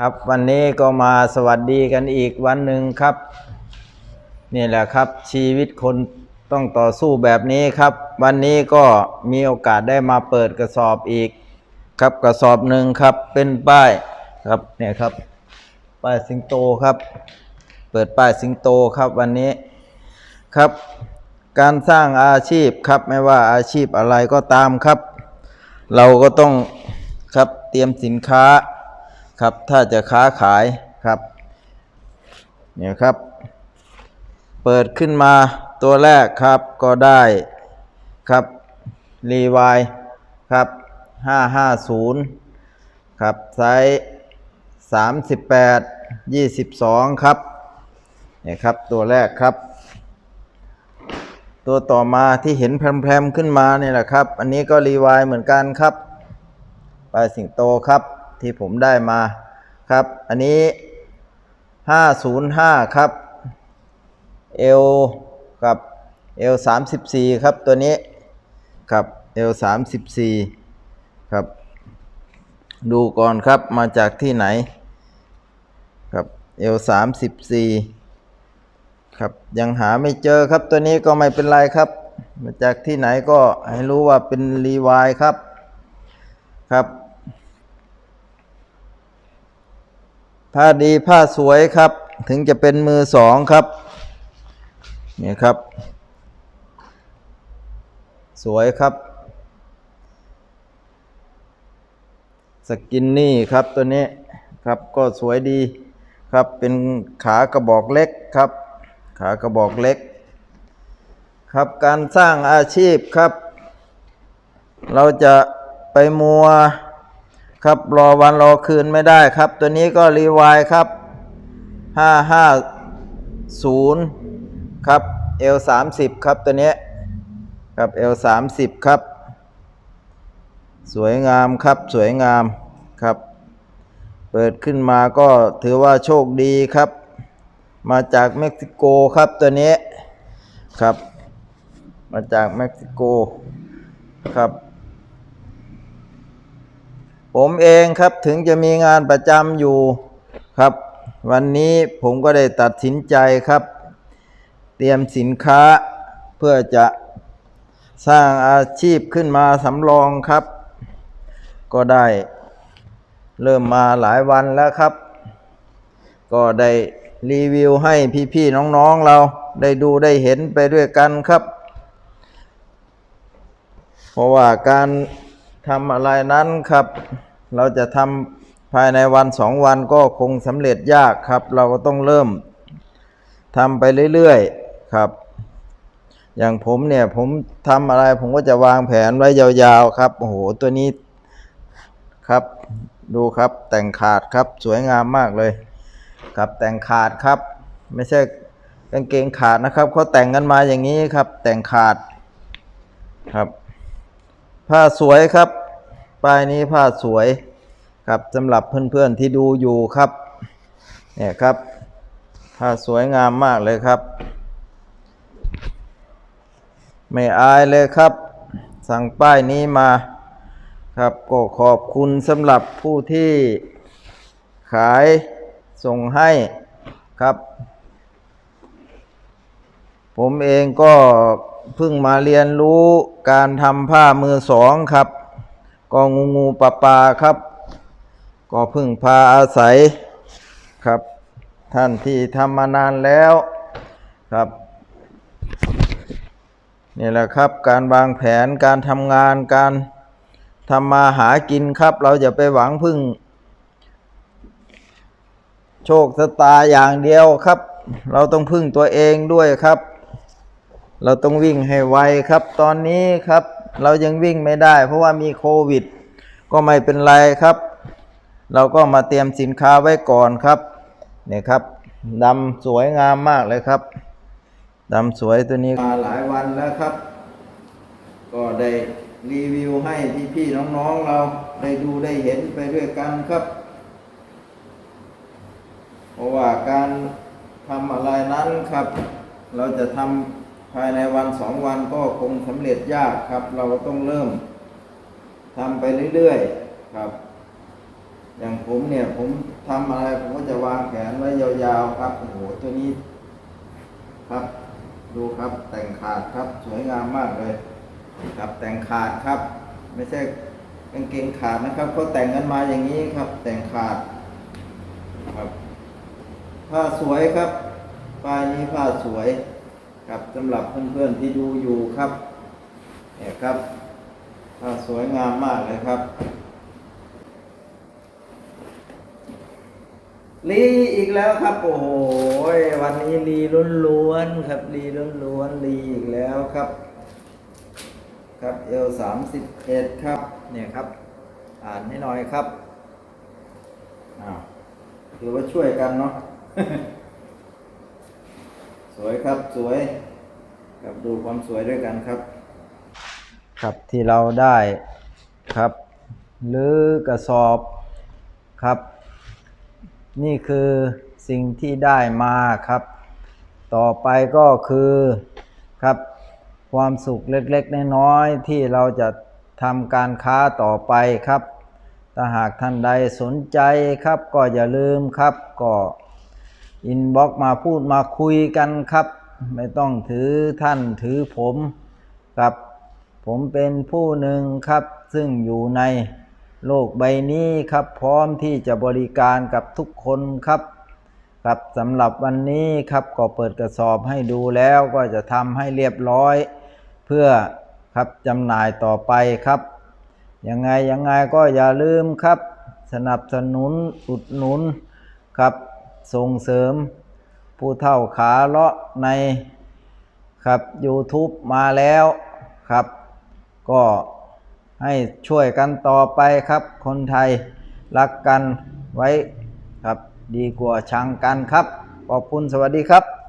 ครับวันนี้ก็มาสวัสดีกันอีกวันหนึ่งครับ นี่แหละครับชีวิตคนต้องต่อสู้แบบนี้ครับ วันนี้ก็มีโอกาสได้มาเปิดกระสอบอีก ครับกระสอบหนึ่งครับเป็นป้ายครับเนี่ยครับ ป้ายสิงโตครับ เปิดป้ายสิงโตครับวันนี้ครับ การสร้างอาชีพครับไม่ว่าอาชีพอะไรก็ตามครับ เราก็ต้องครับเตรียมสินค้า ครับ ถ้าจะค้าขายครับเนี่ยครับ เปิดขึ้นมาตัวแรกครับก็ได้ครับรีวายครับ550 ครับไซส์38 22 ครับเนี่ยครับตัวแรกครับ ตัวต่อมาที่เห็นแพรมๆขึ้นมาเนี่ยแหละครับ อันนี้ก็รีวายเหมือนกันครับปลายสิงโตครับ ที่ผมได้มาครับ อันนี้ 505 ครับเอลกับเอล34ครับตัวนี้ครับเอล34ครับ ดูก่อนครับมาจากที่ไหนครับเอล34ครับยังหาไม่เจอครับตัวนี้ก็ไม่เป็นไรครับ มาจากที่ไหนก็ให้รู้ว่าเป็นรีวายครับครับ ผ้าดีผ้าสวยครับ ถึงจะเป็นมือสองครับนี่ครับ สวยครับ สกินนี่ครับตัวนี้ครับก็สวยดีครับเป็นขากระบอกเล็กครับ ขากระบอกเล็ก ครับการสร้างอาชีพครับ เราจะไปมัว ครับรอวันรอคืนไม่ได้ครับ ตัวนี้ก็รีวายครับ 550 ครับ L 30ครับตัวนี้ครับ L 30ครับ สวยงามครับสวยงามครับ เปิดขึ้นมาก็ถือว่าโชคดีครับ มาจากเม็กซิโกครับตัวนี้ครับ มาจากเม็กซิโกครับ ผมเองครับถึงจะมีงานประจำอยู่ครับ วันนี้ผมก็ได้ตัดสินใจครับ เตรียมสินค้าเพื่อจะสร้างอาชีพขึ้นมาสำรองครับ ก็ได้เริ่มมาหลายวันแล้วครับ ก็ได้รีวิวให้พี่ๆน้องๆเราได้ดูได้เห็นไปด้วยกันครับ เพราะว่าการทำอะไรนั้นครับ เราจะทำภายในวันสองวันก็คงสำเร็จยากครับ เราก็ต้องเริ่มทำไปเรื่อยๆครับ อย่างผมเนี่ยผมทำอะไรผมก็จะวางแผนไว้ยาวๆครับโอ้โหตัวนี้ครับ ดูครับแต่งขาดครับสวยงามมากเลย ครับแต่งขาดครับ ไม่ใช่กางเกงขาดนะครับเขาแต่งกันมาอย่างนี้ครับ แต่งขาดครับ ผ้าสวยครับ ป้ายนี้ผ้าสวยครับสำหรับเพื่อนๆที่ดูอยู่ครับเนี่ยครับผ้าสวยงามมากเลยครับ ไม่อายเลยครับ สั่งป้ายนี้มาครับก็ขอบคุณสำหรับผู้ที่ขายส่งให้ครับ ผมเองก็เพิ่งมาเรียนรู้การทำผ้ามือสองครับ ก็งูงูปลาปลาครับ ก็พิ่งพาอาศัยครับ ท่านที่ทำมานานแล้วครับนี่แหละครับ การวางแผนการทำงานการทำมาหากินครับ เราจะไปหวังพึ่ง โชคชะตาอย่างเดียวครับ เราต้องพึ่งตัวเองด้วยครับ เราต้องวิ่งให้ไวครับตอนนี้ครับ เรายังวิ่งไม่ได้ เพราะว่ามีโควิด ก็ไม่เป็นไรครับ เราก็มาเตรียมสินค้าไว้ก่อนครับเนี่ยครับดำสวยงามมากเลยครับดำสวยตัวนี้มาหลายวันแล้วครับ ก็ได้รีวิวให้พี่ๆน้องๆเราได้ดูได้เห็นไปด้วยกันครับ เพราะว่าการทำอะไรนั้นครับ เราจะทำ ภายในวันสองวันก็คงสำเร็จยากครับ เราต้องเริ่มทำไปเรื่อยๆครับ อย่างผมเนี่ยผมทำอะไรผมก็จะวางแผนไว้ยาวๆครับโอ้โหตัวนี้ครับ ดูครับแต่งขาดครับสวยงามมากเลย ครับแต่งขาดครับ ไม่ใช่กางเกงขาดนะครับเขาแต่งกันมาอย่างนี้ครับ แต่งขาดครับผ้าสวยครับป้ายนี้ผ้าสวย ครับสำหรับเพื่อนๆที่ดูอยู่ครับเนี่ยครับผ้าสวยงามมากเลยครับลีอีกแล้วครับ โอ้โหวันนี้ลีล้วนๆครับลีล้วนๆลีอีกแล้วครับ ครับเอลสามสิบเอ็ดครับ เนี่ยครับ อ่านให้หน่อยครับอ้าวถือว่าช่วยกันเนาะ สวยครับสวยครับดูความสวยด้วยกันครับ ครับที่เราได้ครับหรือกระสอบครับ นี่คือสิ่งที่ได้มาครับ ต่อไปก็คือครับความสุขเล็กๆน้อยๆที่เราจะทำการค้าต่อไปครับ ถ้าหากท่านใดสนใจครับก็อย่าลืมครับก็ อินบ็อกมาพูดมาคุยกันครับ ไม่ต้องถือท่านถือผมครับ ผมเป็นผู้หนึ่งครับ ซึ่งอยู่ในโลกใบนี้ครับ พร้อมที่จะบริการกับทุกคนครับครับสำหรับวันนี้ครับก็เปิดกระสอบให้ดูแล้วก็จะทำให้เรียบร้อย เพื่อครับจำหน่ายต่อไปครับ ยังไงยังไงก็อย่าลืมครับ สนับสนุนอุดหนุนครับ ส่งเสริม ผู้เท่าขาเลาะในครับ YouTube มาแล้วครับ ก็ให้ช่วยกันต่อไปครับ คนไทยรักกันไว้ครับ ดีกว่าชังกันครับ ขอบคุณสวัสดีครับ